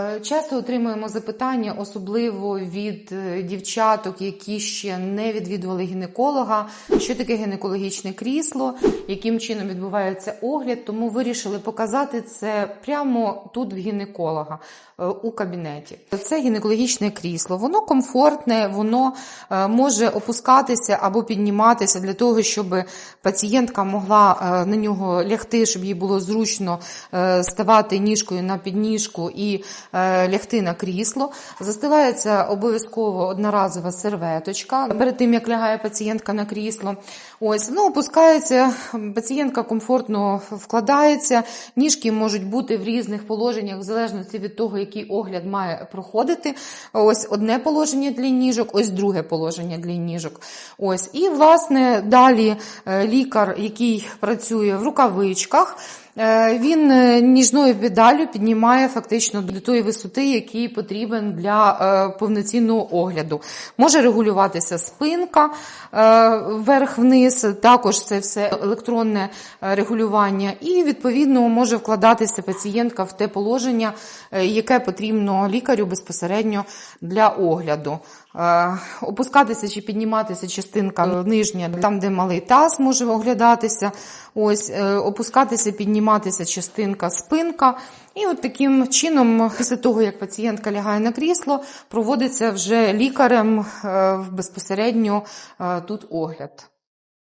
Е, Часто отримуємо запитання, особливо від е, дівчаток, які ще не відвідували гінеколога, що таке гінекологічне крісло, яким чином відбувається огляд. Тому вирішили показати це прямо тут в гінеколога е, у кабінеті. Це гінекологічне крісло. Воно комфортне, воно може опускатися або підніматися для того, щоб пацієнтка могла на нього лягти, щоб їй було зручно ставати ніжкою на підніжку і лягти на крісло. Застилається обов'язково одноразова серветочка перед тим, як лягає пацієнтка на крісло. Ось воно опускається, пацієнтка комфортно вкладається. Ніжки можуть бути в різних положеннях, в залежності від того, який огляд має проходити. Ось одне положення для ніжок, ось друге положення для ніжок. Ось і власне далі е, лікар, який працює в рукавичках. Е, Він е, ніжною педаллю піднімає фактично до тої висоти, який потрібен для е, повноцінного огляду. Може регулюватися спинка е, вверх-вниз, також це все електронне е, регулювання, і відповідно може вкладатися пацієнтка в те положення, яке потрібно лікарю безпосередньо для огляду. Опускатися чи підніматися частинка нижня, там, де малий таз може оглядатися. Ось опускатися, підніматися частинка спинка. І от таким чином, після того, як пацієнтка лягає на крісло, проводиться вже лікарем е, безпосередньо е, тут огляд.